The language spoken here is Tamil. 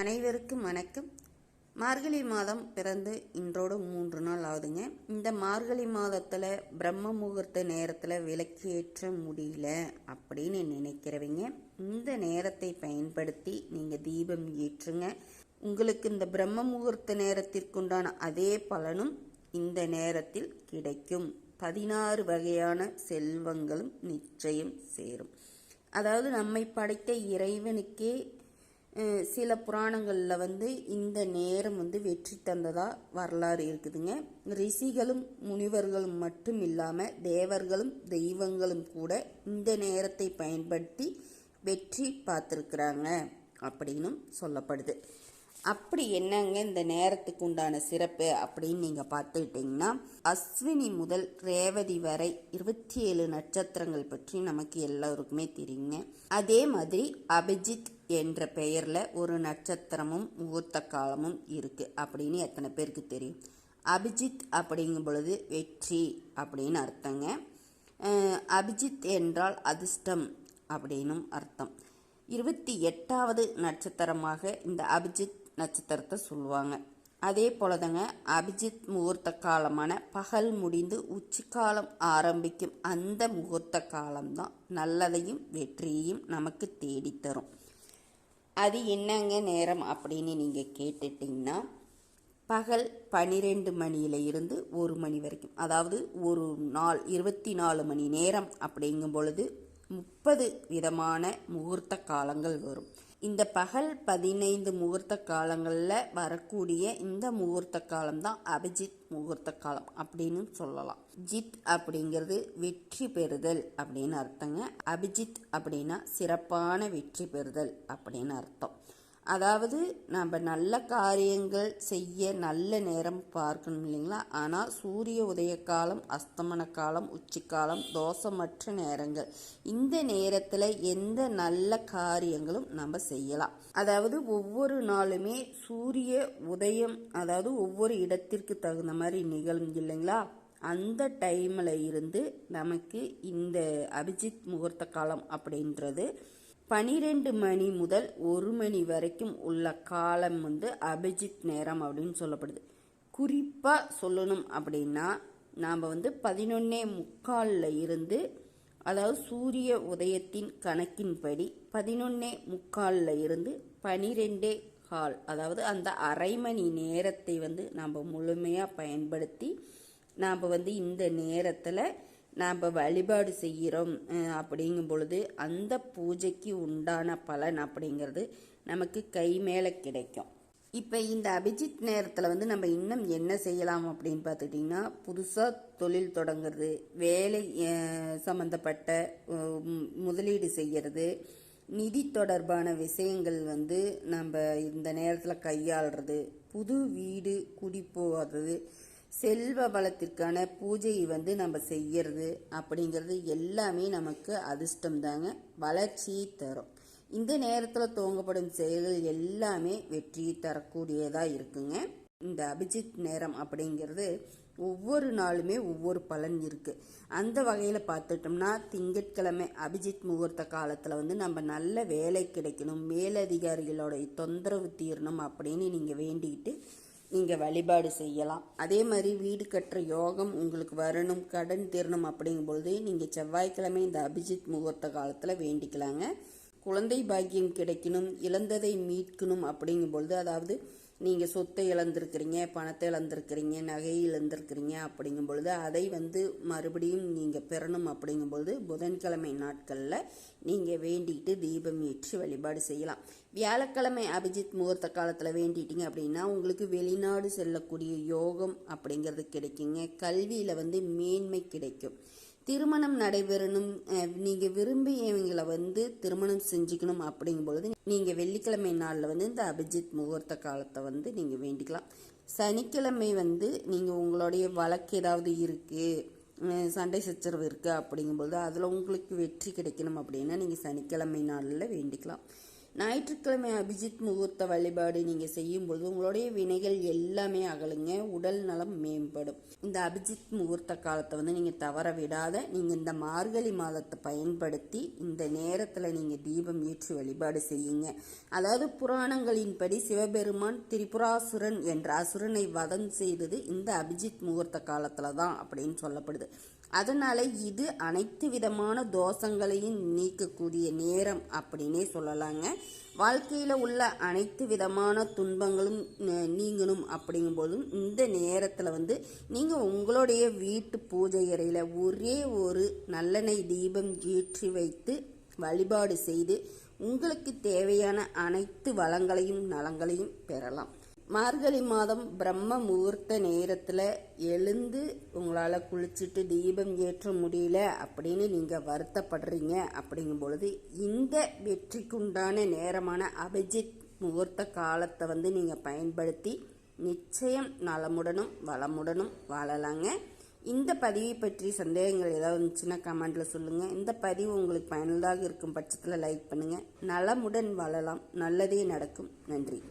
அனைவருக்கும் வணக்கம். மார்கழி மாதம் பிறந்து இன்றோடு மூன்று நாள் ஆகுதுங்க. இந்த மார்கழி மாதத்தில் பிரம்ம முகூர்த்த நேரத்தில் விளக்கேற்ற முடியல அப்படின்னு நினைக்கிறவங்க இந்த நேரத்தை பயன்படுத்தி நீங்கள் தீபம் ஏற்றுங்க. உங்களுக்கு இந்த பிரம்ம முகூர்த்த நேரத்திற்குண்டான அதே பலனும் இந்த நேரத்தில் கிடைக்கும். பதினாறு வகையான செல்வங்களும் நிச்சயம் சேரும். அதாவது நம்மை படைத்த இறைவனுக்கே சில புராணங்களில் வந்து இந்த நேரம் வந்து வெற்றி தந்ததாக வரலாறு இருக்குதுங்க. ரிஷிகளும் முனிவர்களும் மட்டும் இல்லாமல் தேவர்களும் தெய்வங்களும் கூட இந்த நேரத்தை பயன்படுத்தி வெற்றி பார்த்துருக்குறாங்க அப்படின்னும் சொல்லப்படுது. அப்படி என்னங்க இந்த நேரத்துக்கு உண்டான சிறப்பு அப்படின்னு நீங்கள் பார்த்துக்கிட்டிங்கன்னா அஸ்வினி முதல் ரேவதி வரை இருபத்தி ஏழு நட்சத்திரங்கள் பற்றி நமக்கு எல்லாருக்குமே தெரியுங்க. அதே மாதிரி அபிஜித் என்ற பெயரில் ஒரு நட்சத்திரமும் முகூர்த்த காலமும் இருக்குது அப்படின்னு எத்தனை பேருக்கு தெரியும். அபிஜித் அப்படிங்கும் பொழுது வெற்றி அப்படின்னு அர்த்தங்க. அபிஜித் என்றால் அதிர்ஷ்டம் அப்படின்னும் அர்த்தம். இருபத்தி எட்டாவது நட்சத்திரமாக இந்த அபிஜித் நட்சத்திரத்தை சொல்லுவாங்க. அதே போலதாங்க அபிஜித் முகூர்த்த காலமான பகல் முடிந்து உச்சிக்காலம் ஆரம்பிக்கும் அந்த முகூர்த்த காலம்தான் நல்லதையும் வெற்றியையும் நமக்கு தேடித்தரும். அது என்னங்க நேரம் அப்படின்னு நீங்கள் கேட்டுட்டிங்கன்னா பகல் பன்னிரெண்டு மணியில இருந்து ஒரு மணி வரைக்கும். அதாவது ஒரு நாள் இருபத்தி நாலு மணி நேரம் அப்படிங்கும் பொழுது முப்பது விதமான முகூர்த்த காலங்கள் வரும். இந்த பகல் பதினைந்து முகூர்த்த காலங்களில் வரக்கூடிய இந்த முகூர்த்த காலம் தான் அபிஜித் முகூர்த்த காலம் அப்படின்னு சொல்லலாம். ஜித் அப்படிங்கிறது வெற்றி பெறுதல் அப்படின்னு அர்த்தங்க. அபிஜித் அப்படின்னா சிறப்பான வெற்றி பெறுதல் அப்படின்னு அர்த்தம். அதாவது நம்ம நல்ல காரியங்கள் செய்ய நல்ல நேரம் பார்க்கணும் இல்லைங்களா? ஆனால் சூரிய உதய காலம் அஸ்தமன காலம் உச்சிக்காலம் தோஷமற்ற நேரங்கள். இந்த நேரத்தில் எந்த நல்ல காரியங்களும் நம்ம செய்யலாம். அதாவது ஒவ்வொரு நாளுமே சூரிய உதயம் அதாவது ஒவ்வொரு இடத்திற்கு தகுந்த மாதிரி நிகழும் இல்லைங்களா? அந்த டைமில் இருந்து நமக்கு இந்த அபிஜித் முகூர்த்த காலம் அப்படின்றது பனிரெண்டு மணி முதல் ஒரு மணி வரைக்கும் உள்ள காலம் வந்து அபிஜித் நேரம் அப்படின்னு சொல்லப்படுது. குறிப்பாக சொல்லணும் அப்படின்னா நாம் வந்து பதினொன்னே முக்காலில் இருந்து அதாவது சூரிய உதயத்தின் கணக்கின்படி பதினொன்னே முக்காலில் இருந்து பனிரெண்டே கால் அதாவது அந்த அரை மணி நேரத்தை வந்து நாம் முழுமையாக பயன்படுத்தி நாம் வந்து இந்த நேரத்தில் நாம் வழிபாடு செய்கிறோம் அப்படிங்கும் பொழுது அந்த பூஜைக்கு உண்டான பலன் அப்படிங்கிறது நமக்கு கை மேலே கிடைக்கும். இப்போ இந்த அபிஜித் நேரத்தில் வந்து நம்ம இன்னும் என்ன செய்யலாம் அப்படின்னு பார்த்துக்கிட்டிங்கன்னா புதுசாக தொழில் தொடங்குறது வேலை சம்மந்தப்பட்ட முதலீடு செய்கிறது நிதி தொடர்பான விஷயங்கள் வந்து நம்ம இந்த நேரத்தில் கையாளுறது புது வீடு குடி போகிறது செல்வ வளத்திற்கான பூஜையை வந்து நம்ம செய்யறது அப்படிங்கிறது எல்லாமே நமக்கு அதிர்ஷ்டம் தாங்க வளர்ச்சியை தரும். இந்த நேரத்தில் துவங்கப்படும் செயல்கள் எல்லாமே வெற்றியை தரக்கூடியதாக இருக்குங்க. இந்த அபிஜித் நேரம் அப்படிங்கிறது ஒவ்வொரு நாளுமே ஒவ்வொரு பலன் இருக்குது அந்த வகையில் பார்த்துட்டோம்னா திங்கட்கிழமை அபிஜித் முகூர்த்த காலத்தில் வந்து நம்ம நல்ல வேலை கிடைக்கணும் மேலதிகாரிகளோட தொந்தரவு தீரணும் அப்படின்னு நீங்கள் வேண்டிக்கிட்டு நீங்கள் வழிபாடு செய்யலாம். அதே மாதிரி வீடு கட்டுற யோகம் உங்களுக்கு வரணும் கடன் தீரணும் அப்படிங்கும்பொழுது நீங்கள் செவ்வாய்க்கிழமை இந்த அபிஜித் முகூர்த்த காலத்தில் வேண்டிக்கலாங்க. குழந்தை பாக்கியம் கிடைக்கணும் இழந்ததை மீட்கணும் அப்படிங்கும்பொழுது அதாவது நீங்கள் சொத்தை இழந்திருக்கிறீங்க பணத்தை இழந்திருக்கிறீங்க நகையை இழந்திருக்கிறீங்க அப்படிங்கும் பொழுது அதை வந்து மறுபடியும் நீங்கள் பெறணும் அப்படிங்கும் பொழுது புதன்கிழமை நாட்களில் நீங்கள் வேண்டிட்டு தீபம் ஏற்றி வழிபாடு செய்யலாம். வியாழக்கிழமை அபிஜித் முகூர்த்த காலத்தில் வேண்டிட்டீங்க அப்படின்னா உங்களுக்கு வெளிநாடு செல்லக்கூடிய யோகம் அப்படிங்கிறது கிடைக்குங்க. கல்வியில் வந்து மேன்மை கிடைக்கும். திருமணம் நடைபெறணும் நீங்கள் நீங்க விரும்பியவங்களை வந்து திருமணம் செஞ்சுக்கணும் அப்படிங்கும் பொழுது நீங்கள் வெள்ளிக்கிழமை நாளில் வந்து இந்த அபிஜித் முகூர்த்த காலத்தை வந்து நீங்கள் வேண்டிக்கலாம். சனிக்கிழமை வந்து நீங்கள் உங்களுடைய வழக்கு ஏதாவது இருக்குது சண்டை சச்சரவு இருக்குது அப்படிங்கும்போது அதில் உங்களுக்கு வெற்றி கிடைக்கணும் அப்படின்னா நீங்கள் சனிக்கிழமை நாளில் வேண்டிக்கலாம். ஞாயிற்றுக்கிழமை அபிஜித் முகூர்த்த வழிபாடு நீங்கள் செய்யும்பொழுது உங்களுடைய வினைகள் எல்லாமே அகலுங்க உடல் நலம் மேம்படும். இந்த அபிஜித் முகூர்த்த காலத்தை வந்து நீங்கள் தவற விடாத நீங்கள் இந்த மார்கழி மாதத்தை பயன்படுத்தி இந்த நேரத்தில் நீங்கள் தீபம் ஏற்றி வழிபாடு செய்யுங்க. அதாவது புராணங்களின்படி சிவபெருமான் திரிபுராசுரன் என்ற அசுரனை வதம் செய்தது இந்த அபிஜித் முகூர்த்த காலத்தில் தான் அப்படின்னு சொல்லப்படுது. அதனால் இது அனைத்து விதமான தோஷங்களையும் நீக்கக்கூடிய நேரம் அப்படின்னே சொல்லலாங்க. வாழ்க்கையில் உள்ள அனைத்து விதமான துன்பங்களும் நீங்கணும் அப்படிங்கும்போதும் இந்த நேரத்தில் வந்து நீங்கள் உங்களுடைய வீட்டு பூஜை அறையில் ஒரே ஒரு நல்லெண்ணெய் தீபம் ஏற்றி வைத்து வழிபாடு செய்து உங்களுக்கு தேவையான அனைத்து வளங்களையும் நலங்களையும் பெறலாம். மார்கழி மாதம் பிரம்ம முகூர்த்த நேரத்தில் எழுந்து உங்களால் குளிச்சுட்டு தீபம் ஏற்ற முடியல அப்படின்னு நீங்கள் வருத்தப்படுறீங்க அப்படிங்கும் பொழுது இந்த வெற்றிக்குண்டான நேரமான அபிஜித் முகூர்த்த காலத்தை வந்து நீங்கள் பயன்படுத்தி நிச்சயம் நலமுடனும் வளமுடனும் வாழலாங்க. இந்த பதிவை பற்றி சந்தேகங்கள் ஏதாவது இருந்துச்சுன்னா கமெண்டில் சொல்லுங்கள் இந்த பதிவு உங்களுக்கு பயனுள்ளதாக இருக்கும் பட்சத்தில் லைக் பண்ணுங்கள் நலமுடன் வாழலாம். நல்லதே நடக்கும். நன்றி.